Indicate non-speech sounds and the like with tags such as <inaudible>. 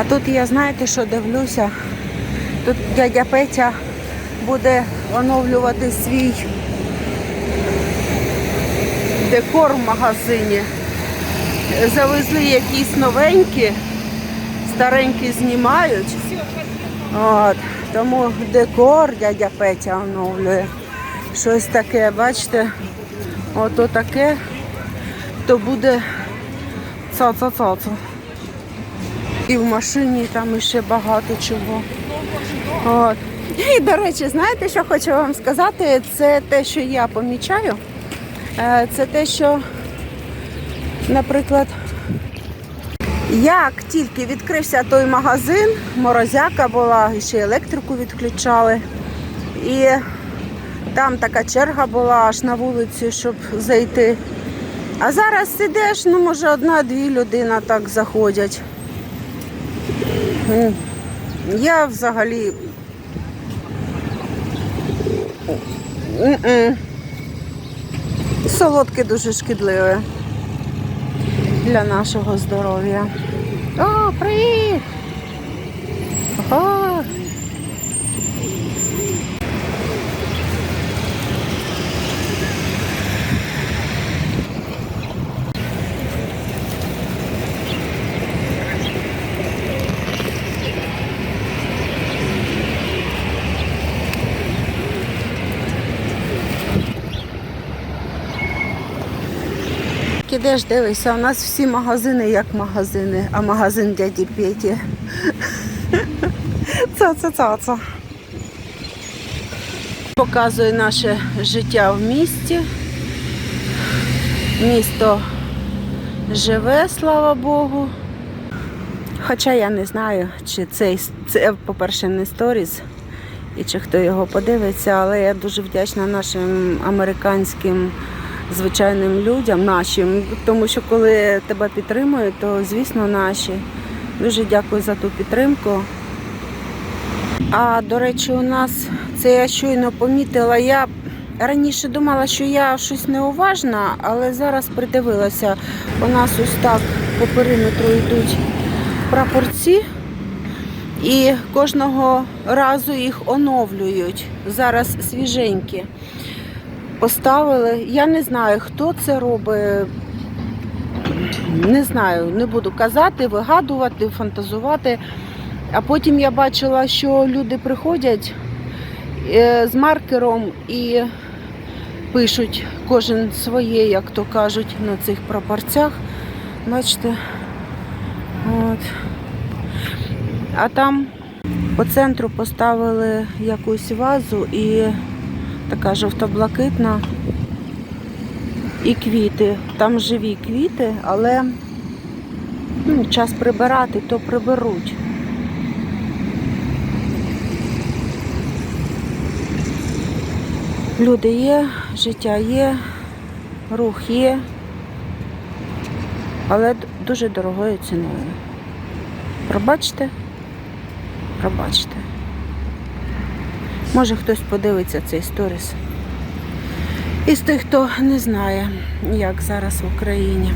А тут я знаєте, що дивлюся? Тут дядя Петя буде оновлювати свій декор в магазині. Завезли якісь новенькі, старенькі знімають. От, тому декор дядя Петя оновлює. Щось таке, бачите, ото таке, то буде ца-ца-ца-ца. І в машині там ще багато чого. От. І, до речі, знаєте, що хочу вам сказати? Це те, що я помічаю. Е, Це те, що, наприклад, як тільки відкрився той магазин, морозяка була, ще електрику відключали. І там така черга була аж на вулиці, щоб зайти. А зараз сидиш, ну може одна-дві людина так заходять. М. Я взагалі. М-м. Солодке дуже шкідливе для нашого здоров'я. О, привіт! Ідеш, дивишся, у нас всі магазини як магазини, а магазин дяді Петі. <laughs> Ца-ца-ца-ца. Показує наше життя в місті. Місто живе, слава Богу. Хоча я не знаю, чи це, це по-перше, не сторіс, і чи хто його подивиться, але я дуже вдячна нашим американським звичайним людям, нашим, тому що коли тебе підтримують, то звісно наші. Дуже дякую за ту підтримку. А до речі, у нас це я щойно помітила. Я раніше думала, що я щось неуважна, але зараз придивилася. У нас ось так по периметру йдуть прапорці. І кожного разу їх оновлюють. Зараз свіженькі поставили. Я не знаю, хто це робить. Не знаю, не буду казати, вигадувати, фантазувати. А потім я бачила, що люди приходять е, з маркером і пишуть кожен своє, як то кажуть, на цих прапорцях. Бачите? От. А там по центру поставили якусь вазу і така жовто-блакитна. І квіти. Там живі квіти, але ну, час прибирати, то приберуть. Люди є, життя є, рух є, але дуже дорогою ціною. Пробачте, пробачте. Може хтось подивиться цей сторіс. Із тих, хто не знає, як зараз в Україні.